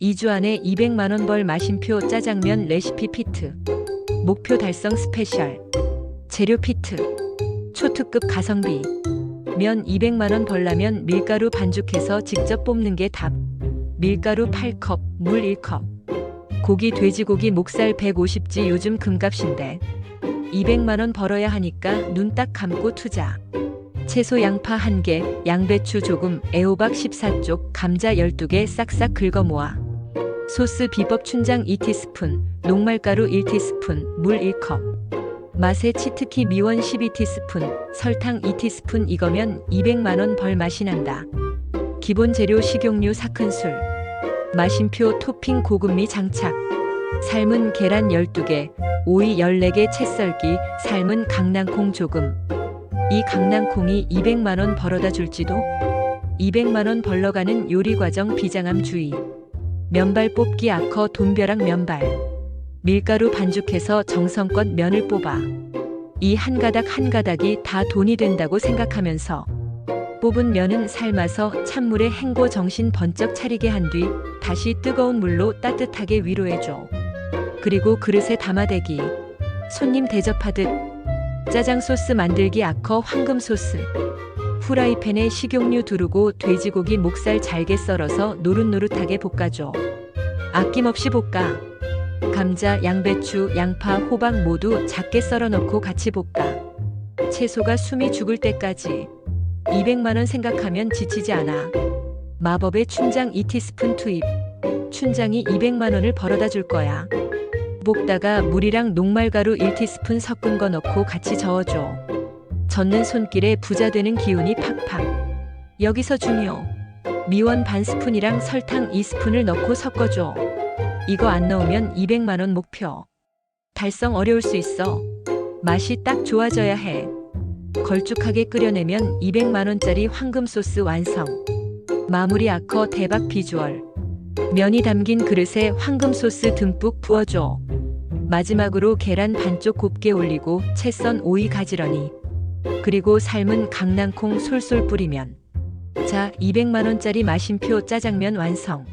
2주 안에 200만원 벌 마심표 짜장면 레시피 피트. 목표 달성 스페셜. 재료 피트. 초특급 가성비. 면 200만원 벌라면 밀가루 반죽해서 직접 뽑는 게 답. 밀가루 8컵, 물 1컵. 고기 돼지고기 목살 150지 요즘 금값인데. 200만원 벌어야 하니까 눈 딱 감고 투자. 채소 양파 1개, 양배추 조금, 애호박 14쪽, 감자 12개 싹싹 긁어 모아. 소스 비법 춘장 2티스푼, 녹말가루 1티스푼, 물 1컵. 맛의 치트키 미원 12티스푼, 설탕 2티스푼 이거면 200만원 벌 맛이 난다. 기본 재료 식용유 4큰술. 마심표 토핑 고급미 장착. 삶은 계란 12개, 오이 14개 채 썰기, 삶은 강낭콩 조금. 이 강낭콩이 200만원 벌어다 줄지도? 200만원 벌러가는 요리 과정 비장함 주의. 면발 뽑기 아커 돈벼락 면발. 밀가루 반죽해서 정성껏 면을 뽑아. 이 한 가닥 한 가닥이 다 돈이 된다고 생각하면서 뽑은 면은 삶아서 찬물에 헹궈 정신 번쩍 차리게 한 뒤 다시 뜨거운 물로 따뜻하게 위로해줘. 그리고 그릇에 담아대기. 손님 대접하듯 짜장 소스 만들기 아커 황금 소스. 후라이팬에 식용유 두르고 돼지고기 목살 잘게 썰어서 노릇노릇하게 볶아줘. 아낌없이 볶아. 감자, 양배추, 양파, 호박 모두 작게 썰어 넣고 같이 볶아. 채소가 숨이 죽을 때까지. 200만원 생각하면 지치지 않아. 마법의 춘장 2티스푼 투입. 춘장이 200만원을 벌어다 줄 거야. 볶다가 물이랑 녹말가루 1티스푼 섞은 거 넣고 같이 저어줘. 젓는 손길에 부자 되는 기운이 팍팍. 여기서 중요. 미원 반 스푼이랑 설탕 2스푼을 넣고 섞어줘. 이거 안 넣으면 200만원 목표. 달성 어려울 수 있어. 맛이 딱 좋아져야 해. 걸쭉하게 끓여내면 200만원짜리 황금 소스 완성. 마무리 아커 대박 비주얼. 면이 담긴 그릇에 황금 소스 듬뿍 부어줘. 마지막으로 계란 반쪽 곱게 올리고 채 썬 오이 가지런히. 그리고 삶은 강낭콩 솔솔 뿌리면. 자, 200만원짜리 마심표 짜장면 완성.